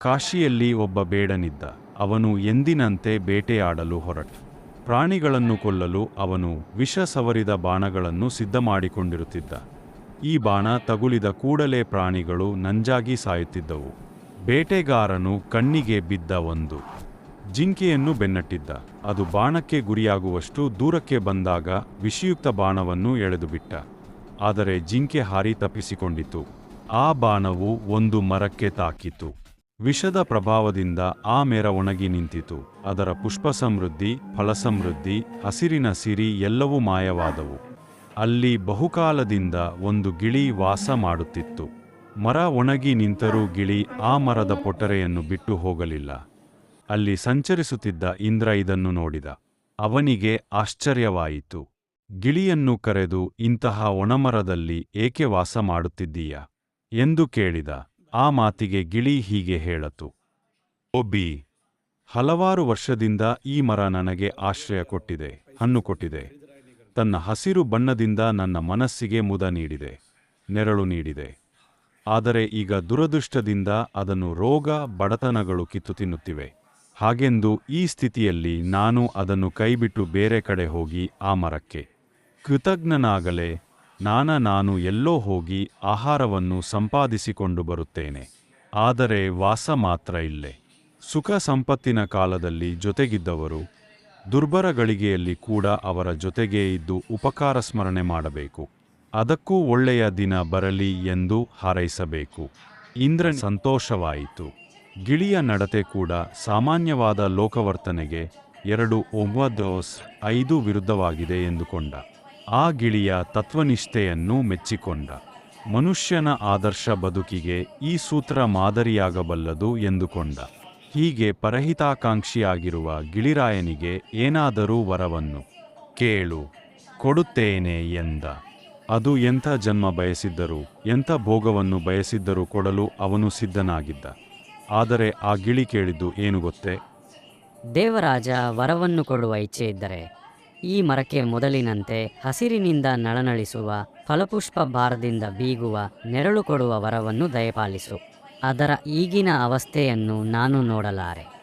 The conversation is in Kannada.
ಕಾಶಿಯಲ್ಲಿ ಒಬ್ಬ ಬೇಡನಿದ್ದ. ಅವನು ಎಂದಿನಂತೆ ಬೇಟೆಯಾಡಲು ಹೊರಟ. ಪ್ರಾಣಿಗಳನ್ನು ಕೊಲ್ಲಲು ಅವನು ವಿಷ ಸವರಿದ ಬಾಣಗಳನ್ನು ಸಿದ್ಧ ಮಾಡಿಕೊಂಡಿರುತ್ತಿದ್ದ ಈ ಬಾಣ ತಗುಲಿದ ಕೂಡಲೇ ಪ್ರಾಣಿಗಳು ನಂಜಾಗಿ ಸಾಯುತ್ತಿದ್ದವು. ಬೇಟೆಗಾರನು ಕಣ್ಣಿಗೆ ಬಿದ್ದ ಒಂದು ಜಿಂಕೆಯನ್ನು ಬೆನ್ನಟ್ಟಿದ್ದ. ಅದು ಬಾಣಕ್ಕೆ ಗುರಿಯಾಗುವಷ್ಟು ದೂರಕ್ಕೆ ಬಂದಾಗ ವಿಷಯುಕ್ತ ಬಾಣವನ್ನು ಎಳೆದುಬಿಟ್ಟ. ಆದರೆ ಜಿಂಕೆ ಹಾರಿ ತಪ್ಪಿಸಿಕೊಂಡಿತು. ಆ ಬಾಣವು ಒಂದು ಮರಕ್ಕೆ ತಾಕಿತು. ವಿಷದ ಪ್ರಭಾವದಿಂದ ಆ ಮೇರ ಒಣಗಿ ನಿಂತಿತು. ಅದರ ಪುಷ್ಪ ಸಮೃದ್ಧಿ ಫಲಸಮೃದ್ಧಿ, ಹಸಿರಿನ ಸಿರಿ ಎಲ್ಲವೂ ಮಾಯವಾದವು. ಅಲ್ಲಿ ಬಹುಕಾಲದಿಂದ ಒಂದು ಗಿಳಿ ವಾಸ ಮಾಡುತ್ತಿತ್ತು. ಮರ ಒಣಗಿ ನಿಂತರೂ ಗಿಳಿ ಆ ಮರದ ಪೊಟರೆಯನ್ನು ಬಿಟ್ಟು ಹೋಗಲಿಲ್ಲ. ಅಲ್ಲಿ ಸಂಚರಿಸುತ್ತಿದ್ದ ಇಂದ್ರ ಇದನ್ನು ನೋಡಿದ. ಅವನಿಗೆ ಆಶ್ಚರ್ಯವಾಯಿತು. ಗಿಳಿಯನ್ನು ಕರೆದು, ಇಂತಹ ಒಣಮರದಲ್ಲಿ ಏಕೆ ವಾಸ ಮಾಡುತ್ತಿದ್ದೀಯ? ಎಂದು ಕೇಳಿದ. ಆ ಮಾತಿಗೆ ಗಿಳಿ ಹೀಗೆ ಹೇಳತು. ಒಬ್ಬಿ, ಹಲವಾರು ವರ್ಷದಿಂದ ಈ ಮರ ನನಗೆ ಆಶ್ರಯ ಕೊಟ್ಟಿದೆ, ಹಣ್ಣು ಕೊಟ್ಟಿದೆ. ತನ್ನ ಹಸಿರು ಬಣ್ಣದಿಂದ ನನ್ನ ಮನಸ್ಸಿಗೆ ಮುದ ನೀಡಿದೆ, ನೆರಳು ನೀಡಿದೆ. ಆದರೆ ಈಗ ದುರದೃಷ್ಟದಿಂದ ಅದನ್ನು ರೋಗ, ಬಡತನಗಳು ಕಿತ್ತು ತಿನ್ನುತ್ತಿವೆ. ಹಾಗೆಂದು ಈ ಸ್ಥಿತಿಯಲ್ಲಿ ನಾನು ಅದನ್ನು ಕೈಬಿಟ್ಟು ಬೇರೆ ಕಡೆ ಹೋಗಿ ಆ ಮರಕ್ಕೆ. ಕೃತಜ್ಞನಾಗಲೇ ನಾನ ನಾನು ಎಲ್ಲೋ ಹೋಗಿ ಆಹಾರವನ್ನು ಸಂಪಾದಿಸಿಕೊಂಡು ಬರುತ್ತೇನೆ. ಆದರೆ ವಾಸ ಮಾತ್ರ ಇಲ್ಲೇ. ಸುಖ ಸಂಪತ್ತಿನ ಕಾಲದಲ್ಲಿ ಜೊತೆಗಿದ್ದವರು ದುರ್ಬರ ಗಳಿಗೆಯಲ್ಲಿ ಕೂಡ ಅವರ ಜೊತೆಗೇ ಇದ್ದು ಉಪಕಾರ ಸ್ಮರಣೆ ಮಾಡಬೇಕು. ಅದಕ್ಕೂ ಒಳ್ಳೆಯ ದಿನ ಬರಲಿ ಎಂದು ಹಾರೈಸಬೇಕು. ಇಂದ್ರ ಸಂತೋಷವಾಯಿತು. ಗಿಳಿಯ ನಡತೆ ಕೂಡ ಸಾಮಾನ್ಯವಾದ ಲೋಕವರ್ತನೆಗೆ ಎರಡು ಒಂಬದೋಸ್ ಐದು ವಿರುದ್ಧವಾಗಿದೆ ಎಂದುಕೊಂಡ. ಆ ಗಿಳಿಯ ತತ್ವನಿಷ್ಠೆಯನ್ನು ಮೆಚ್ಚಿಕೊಂಡ. ಮನುಷ್ಯನ ಆದರ್ಶ ಬದುಕಿಗೆ ಈ ಸೂತ್ರ ಮಾದರಿಯಾಗಬಲ್ಲದು ಎಂದುಕೊಂಡ. ಹೀಗೆ ಪರಹಿತಾಕಾಂಕ್ಷಿಯಾಗಿರುವ ಗಿಳಿರಾಯನಿಗೆ ಏನಾದರೂ ವರವನ್ನು ಕೇಳು, ಕೊಡುತ್ತೇನೆ ಎಂದ. ಅದು ಎಂಥ ಜನ್ಮ ಬಯಸಿದ್ದರೂ, ಎಂಥ ಭೋಗವನ್ನು ಬಯಸಿದ್ದರೂ ಕೊಡಲು ಅವನು ಸಿದ್ಧನಾಗಿದ್ದ. ಆದರೆ ಆ ಗಿಳಿ ಕೇಳಿದ್ದು ಏನು ಗೊತ್ತೇ? ದೇವರಾಜ ವರವನ್ನು ಕೊಡುವ ಇಚ್ಛೆ ಇದ್ದರೆ ಈ ಮರಕ್ಕೆ ಮೊದಲಿನಂತೆ ಹಸಿರಿನಿಂದ ನಳನಳಿಸುವ, ಫಲಪುಷ್ಪ ಭಾರದಿಂದ ಬೀಗುವ, ನೆರಳು ಕೊಡುವ ವರವನ್ನು ದಯಪಾಲಿಸು. ಅದರ ಈಗಿನ ಅವಸ್ಥೆಯನ್ನು ನಾನು ನೋಡಲಾರೆ.